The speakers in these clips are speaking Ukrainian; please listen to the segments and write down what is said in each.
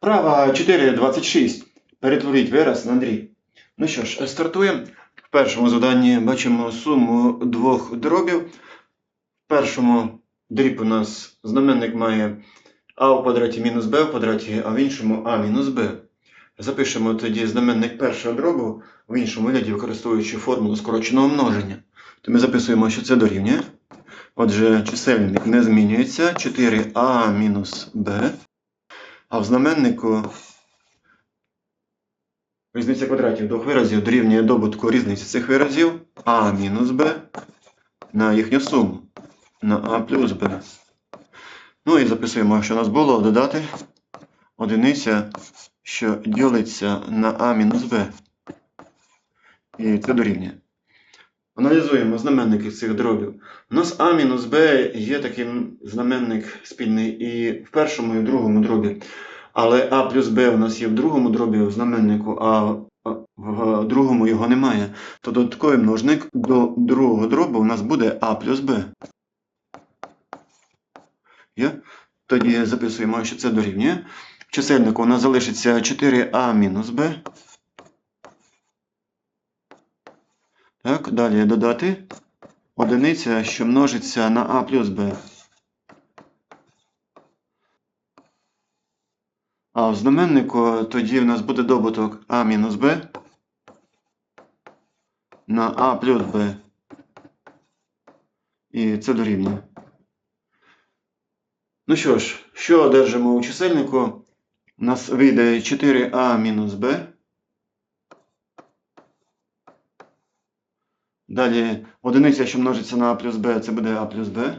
Вправа 4.26. Перетворіть вираз на дріб. Ну що ж, стартуємо. В першому заданні бачимо суму двох дробів. В першому дріб у нас знаменник має а в квадраті мінус b в квадраті, а в іншому а мінус b. Запишемо тоді знаменник першого дробу в іншому вигляді, використовуючи формулу скороченого множення. То ми записуємо, що це дорівнює. Отже, чисельник не змінюється. 4а мінус b. А в знаменнику різниця квадратів двох виразів дорівнює добутку різниці цих виразів а мінус b на їхню суму на а плюс b. Ну і записуємо, що у нас було додати одиниця, що ділиться на а мінус b. І це дорівнює. Аналізуємо знаменники цих дробів. У нас а мінус b є таким знаменник спільний і в першому, і в другому дробі. Але а плюс b у нас є в другому дробі в знаменнику, а в другому його немає. То додатковий множник до другого дробу у нас буде а плюс. Є? Тоді записуємо, що це дорівнює. В чисельнику у нас залишиться 4а мінус b. Далі додати одиниця, що множиться на а плюс b. А в знаменнику тоді в нас буде добуток а мінус b на а плюс b. І це дорівнює. Ну що ж, що одержимо у чисельнику? У нас вийде 4а мінус b. Далі одиниця, що множиться на а плюс b, це буде а плюс b.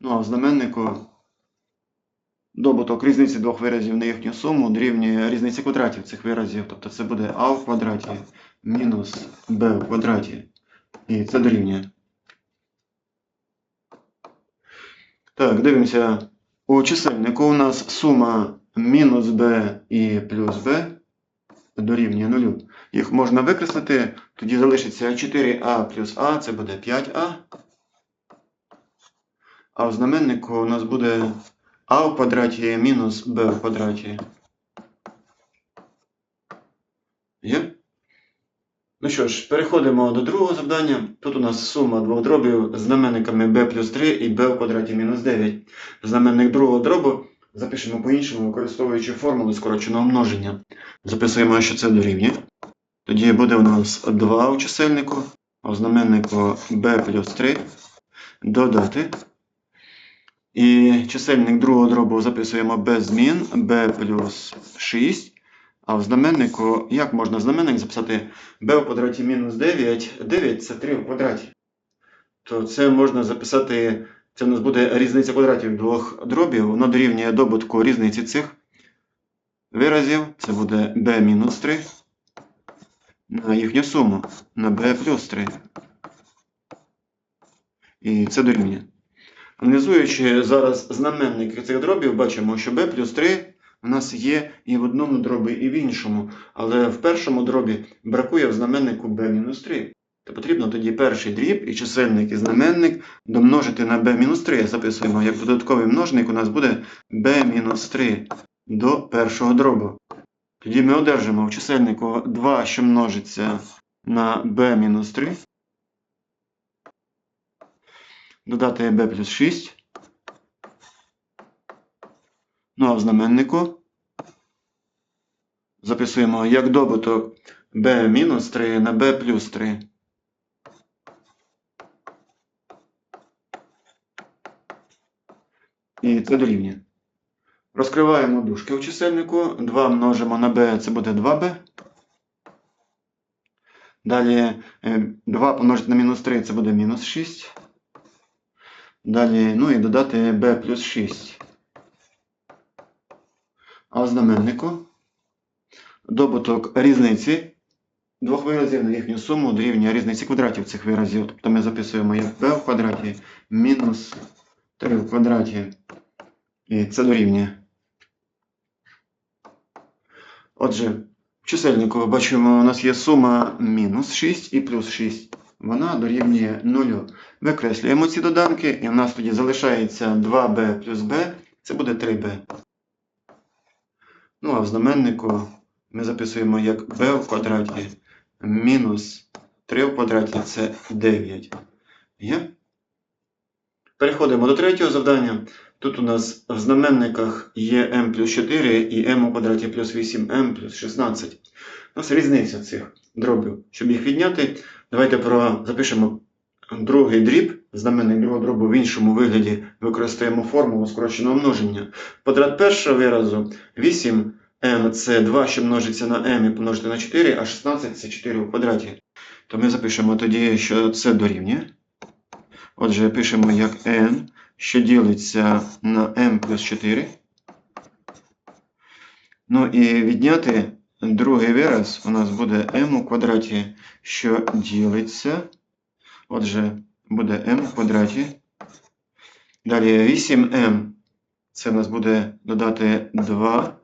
Ну а в знаменнику добуток різниці двох виразів на їхню суму дорівнює різниці квадратів цих виразів. Тобто це буде а в квадраті мінус b в квадраті. І це дорівнює. Так, дивимося. У чисельнику у нас сума мінус b і плюс b дорівнює нулю. Їх можна викреслити, тоді залишиться 4а плюс а, це буде 5а. А в знаменнику у нас буде а в квадраті мінус b в квадраті. Є? Ну що ж, переходимо до другого завдання. Тут у нас сума двох дробів з знаменниками b плюс 3 і b в квадраті мінус 9. Знаменник другого дробу запишемо по-іншому, використовуючи формулу скороченого множення. Записуємо, що це дорівнює. Тоді буде у нас 2 у чисельнику, а в знаменнику b плюс 3 додати. І чисельник другого дробу записуємо без змін b плюс 6. А в знаменнику, як можна знаменник записати b в квадраті мінус 9? 9 це 3 в квадраті. То це можна записати, це у нас буде різниця квадратів двох дробів. Воно дорівнює добутку різниці цих виразів. Це буде b-3 на їхню суму на b плюс 3. І це дорівнює. Аналізуючи зараз знаменники цих дробів, бачимо, що b плюс 3 у нас є і в одному дробі, і в іншому. Але в першому дробі бракує в знаменнику b-3. То потрібно тоді перший дріб і чисельник і знаменник домножити на b-3. Записуємо, як додатковий множник у нас буде b-3 до першого дробу. Тоді ми одержимо в чисельнику 2, що множиться на b-3. Додати b плюс 6. Ну а в знаменнику записуємо як добуток b-3 на b плюс 3. І це дорівнює. Розкриваємо дужки у чисельнику. 2 множимо на b, це буде 2b. Далі 2 помножити на мінус 3, це буде мінус 6. Далі, ну і додати b плюс 6. А в знаменнику добуток різниці двох виразів на їхню суму дорівнює різниці квадратів цих виразів. Тобто ми записуємо як b в квадраті мінус 3 в квадраті. І це дорівнює. Отже, в чисельнику бачимо, у нас є сума мінус 6 і плюс 6. вона дорівнює 0. Викреслюємо ці доданки, і в нас тоді залишається 2b плюс b, це буде 3b. Ну а в знаменнику ми записуємо як b в квадраті мінус 3 в квадраті це 9. Є? Переходимо до третього завдання. Тут у нас в знаменниках є m плюс 4 і m у квадраті плюс 8m плюс 16. У нас різниця цих дробів. Щоб їх відняти, давайте про... запишемо другий дріб, знаменник другого дробу в іншому вигляді використаємо формулу скороченого множення. Квадрат першого виразу 8m це 2, що множиться на m і помножити на 4, а 16 це 4 у квадраті. То ми запишемо тоді, що це дорівнює. Отже, пишемо як n, що ділиться на m плюс 4. Ну і відняти другий вираз у нас буде m у квадраті, що ділиться. Отже, буде m у квадраті. Далі 8m. Це у нас буде додати 2,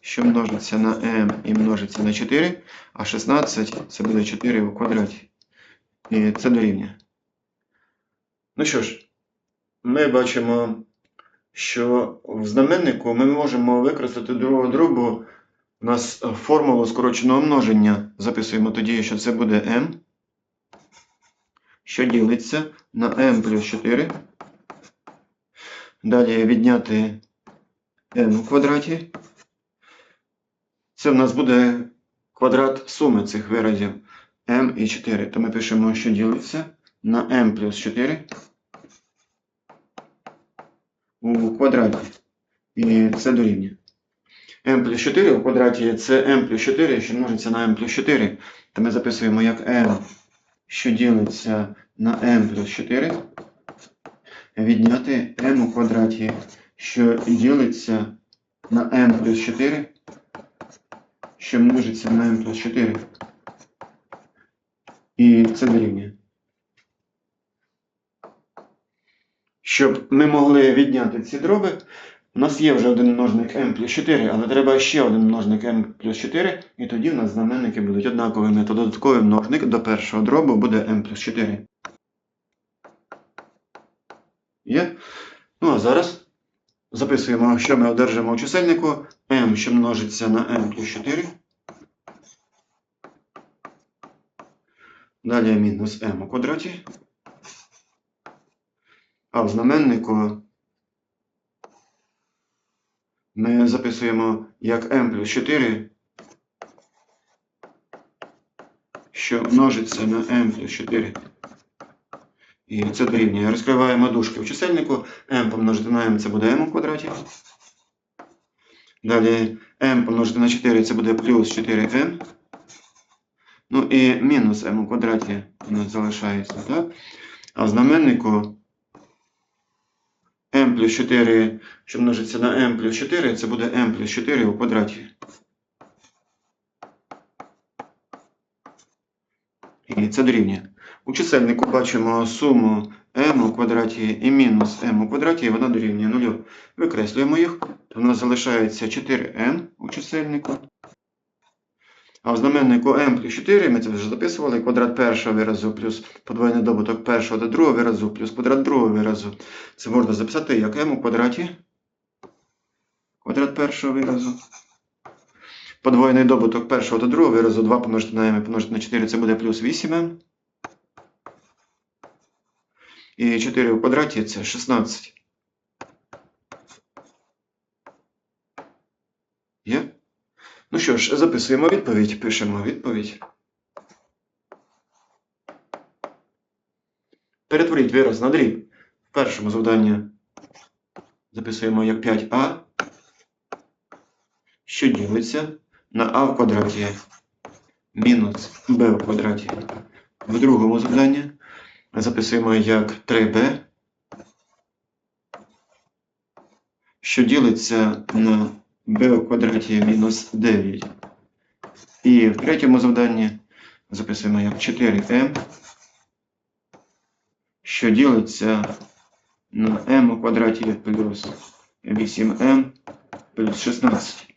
що множиться на m і множиться на 4, а 16 це буде 4 у квадраті. І це дорівнює. Ну що ж, ми бачимо, що в знаменнику ми можемо використати другого дробу. У нас формулу скороченого множення. Записуємо тоді, що це буде m, що ділиться на m плюс 4. Далі відняти n у квадраті. Це в нас буде квадрат суми цих виразів m і 4. То ми пишемо, що ділиться на m плюс 4 у квадраті. І це дорівнює. m плюс 4 у квадраті це m плюс 4, що множиться на m плюс 4. То ми записуємо як m, що ділиться на m плюс 4. Відняти m у квадраті, що ділиться на m плюс 4, що множиться на m плюс 4. І це дорівнює. Щоб ми могли відняти ці дроби, у нас є вже один множник m плюс 4, але треба ще один множник m плюс 4, і тоді в нас знаменники будуть однаковими, то додатковий множник до першого дробу буде m плюс 4. Є? Ну а зараз записуємо, що ми одержимо у чисельнику m, що множиться на m плюс 4. Далі мінус m у квадраті. А в знаменнику ми записуємо як m плюс 4, що множиться на m плюс 4. І це дорівнює. Розкриваємо дужки в чисельнику. m помножити на m це буде m у квадраті. Далі m помножити на 4 це буде плюс 4m. Ну і мінус m у квадраті у нас залишається, так? А в знаменнику m плюс 4, що множиться на m плюс 4, це буде m плюс 4 у квадраті. І це дорівнює. У чисельнику бачимо суму m у квадраті і мінус m у квадраті, і вона дорівнює 0. Викреслюємо їх. То в нас залишається 4m у чисельнику. А в знаменнику m плюс 4 ми це вже записували. Квадрат першого виразу плюс подвоєний добуток першого до другого виразу плюс квадрат другого виразу. Це можна записати як m у квадраті. Квадрат першого виразу. Подвоєний добуток першого до другого виразу 2 помножити на m помножити на 4 це буде плюс 8m. І 4 у квадраті це 16. Є? Ну що ж, записуємо відповідь, пишемо відповідь. Перетворіть вираз на дріб. В першому завданні записуємо як 5а, що ділиться на а в квадраті мінус b в квадраті. В другому завданні записуємо як 3b, що ділиться на b в квадраті мінус 9. І в третьому завданні записуємо як 4m, що ділиться на m у квадраті плюс 8m плюс 16.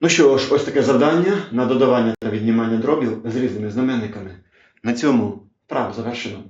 Ну що ж, ось таке завдання на додавання та віднімання дробів з різними знаменниками. На цьому вправу завершено.